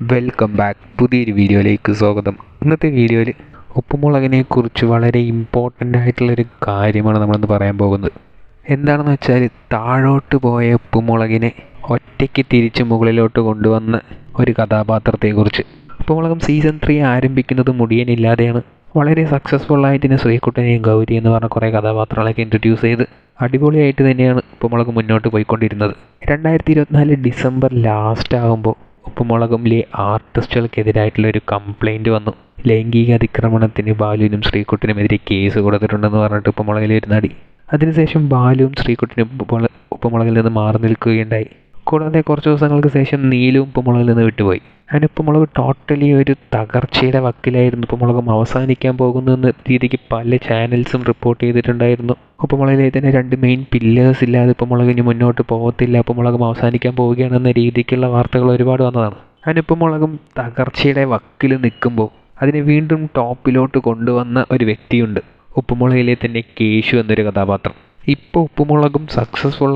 Welcome back പുതിയൊരു വീഡിയോയിലേക്ക് സ്വാഗതം. ഇന്നത്തെ വീഡിയോയിൽ ഉപ്പുമുളകിനെ കുറിച്ച് വളരെ ഇമ്പോർട്ടന്റ് ആയിട്ടുള്ളൊരു കാര്യമാണ് നമ്മളിന്ന് പറയാൻ പോകുന്നത്. എന്താണെന്ന് വെച്ചാൽ താഴോട്ട് പോയ ഉപ്പുമുളകിനെ ഒറ്റയ്ക്ക് തിരിച്ച് മുകളിലോട്ട് കൊണ്ടുവന്ന ഒരു കഥാപാത്രത്തെക്കുറിച്ച്. ഉപ്പുമുളകം സീസൺ ത്രീ ആരംഭിക്കുന്നത് മുടിയനില്ലാതെയാണ്. വളരെ സക്സസ്ഫുൾ ആയിട്ട് തന്നെ ശ്രീകുട്ടനെയും ഗൗരി എന്ന് പറഞ്ഞ കുറേ കഥാപാത്രങ്ങളൊക്കെ ഇൻട്രൊഡ്യൂസ് ചെയ്ത് അടിപൊളിയായിട്ട് തന്നെയാണ് ഉപ്പുമുളക് മുന്നോട്ട് പോയിക്കൊണ്ടിരുന്നത്. രണ്ടായിരത്തി ഇരുപത്തിനാല് ഡിസംബർ ലാസ്റ്റ് ആകുമ്പോൾ ഉപ്പുമുളകിലെ ആർട്ടിസ്റ്റുകൾക്കെതിരായിട്ടുള്ള ഒരു കംപ്ലൈന്റ് വന്നു. ലൈംഗിക അതിക്രമണത്തിന് ബാലുവിനും ശ്രീകുട്ടനുമെതിരെ കേസ് കൊടുത്തിട്ടുണ്ടെന്ന് പറഞ്ഞിട്ട് ഉപ്പുമുളകിലെ ഒരു നടി. അതിനുശേഷം ബാലുവും ശ്രീകുട്ടനും ഉപ്പുമുള ഉപ്പുമുളകിൽ നിന്ന് മാറി നിൽക്കുകയുണ്ടായി. കൂടാതെ കുറച്ച് ദിവസങ്ങൾക്ക് ശേഷം നീലും ഉപ്പുമുളകിൽ നിന്ന് വിട്ടുപോയി. അങ്ങനെ മുളക് ടോട്ടലി ഒരു തകർച്ചയുടെ വക്കിലായിരുന്നു. ഉപ്പുമുളകം അവസാനിക്കാൻ പോകുന്നതെന്ന രീതിക്ക് പല ചാനൽസും റിപ്പോർട്ട് ചെയ്തിട്ടുണ്ടായിരുന്നു. ഉപ്പുമുളകിലെ തന്നെ രണ്ട് മെയിൻ പില്ലേഴ്സ് ഇല്ലാതെ ഉപ്പുമുളക് ഇനി മുന്നോട്ട് പോകത്തില്ല. ഉപ്പുമുളകം അവസാനിക്കാൻ പോവുകയാണെന്ന രീതിക്കുള്ള വാർത്തകൾ ഒരുപാട് വന്നതാണ്. അതിനിപ്പോൾ മുളകും തകർച്ചയുടെ വക്കിൽ നിൽക്കുമ്പോൾ അതിനെ വീണ്ടും ടോപ്പിലോട്ട് കൊണ്ടുവന്ന ഒരു വ്യക്തിയുണ്ട്. ഉപ്പുമുളകിലെ തന്നെ കേശു എന്നൊരു കഥാപാത്രം. ഇപ്പോൾ ഉപ്പുമുളകും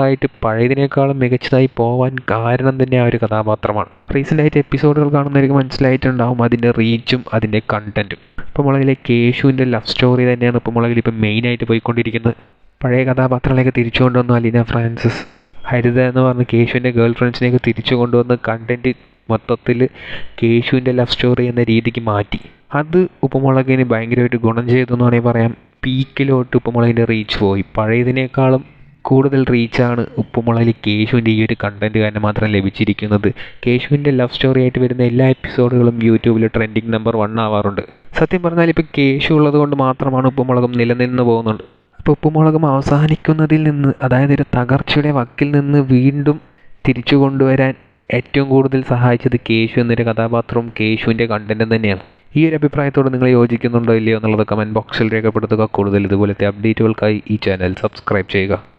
ആയിട്ട് പഴയതിനേക്കാളും മികച്ചതായി പോവാൻ കാരണം തന്നെ ആ ഒരു കഥാപാത്രമാണ്. റീസെന്റ് ആയിട്ട് എപ്പിസോഡുകൾ കാണുന്നവർക്ക് മനസ്സിലായിട്ടുണ്ടാവും അതിന്റെ റീച്ചും അതിന്റെ കണ്ടന്റും ഉപ്പുമുളകിലെ കേശുവിന്റെ ലവ് സ്റ്റോറി തന്നെയാണ് ഉപ്പുമുളകിൽ മെയിൻ മെയിനായിട്ട് പോയിക്കൊണ്ടിരിക്കുന്നത്. പഴയ കഥാപാത്രങ്ങളെയൊക്കെ തിരിച്ചു കൊണ്ടുവന്നു അലീന ഫ്രാൻസിസ്. ഹരിത എന്ന് പറഞ്ഞ കേശുവിന്റെ ഗേൾ ഫ്രണ്ട്സിനെയൊക്കെ തിരിച്ചു കൊണ്ടുവന്ന് കണ്ടന്റ് മൊത്തത്തിൽ കേശുവിന്റെ ലവ് സ്റ്റോറി എന്ന രീതിക്ക് മാറ്റി. അത് ഉപ്പുമുളകിന് ഭയങ്കരമായിട്ട് ഗുണം ചെയ്തു എന്ന് വേണമെങ്കിൽ പറയാം. പീക്കിലോട്ട് ഉപ്പുമുളകിന്റെ റീച്ച് പോയി. പഴയതിനേക്കാളും കൂടുതൽ റീച്ചാണ് ഉപ്പുമുളകിൽ കേശുവിന്റെ ഈ ഒരു കണ്ടന്റ് കാരണം മാത്രം ലഭിച്ചിരിക്കുന്നത്. കേശുവിന്റെ ലവ് സ്റ്റോറി ആയിട്ട് വരുന്ന എല്ലാ എപ്പിസോഡുകളും യൂട്യൂബിൽ ട്രെൻഡിങ് നമ്പർ വൺ ആവാറുണ്ട്. സത്യം പറഞ്ഞാൽ ഇപ്പോൾ കേശു ഉള്ളത് കൊണ്ട് മാത്രമാണ് ഉപ്പുമുളകും നിലനിന്ന് പോകുന്നുണ്ട് അപ്പോൾ ഉപ്പുമുളകും അവസാനിക്കുന്നതിൽ നിന്ന് അതായത് ഒരു തകർച്ചയുടെ വക്കിൽ നിന്ന് വീണ്ടും തിരിച്ചു കൊണ്ടുവരാൻ ഏറ്റവും കൂടുതൽ സഹായിച്ചത് കേശു എന്നൊരു കഥാപാത്രവും കേശുവിന്റെ കണ്ടന്റും തന്നെയാണ്. ഈ ഒരു അഭിപ്രായത്തോട് നിങ്ങൾ യോജിക്കുന്നുണ്ടോ ഇല്ലയോ എന്നുള്ളത് കമന്റ് ബോക്സിൽ രേഖപ്പെടുത്തുക. കൂടുതൽ ഇതുപോലത്തെ അപ്ഡേറ്റുകൾക്കായി ഈ ചാനൽ സബ്സ്ക്രൈബ് ചെയ്യുക.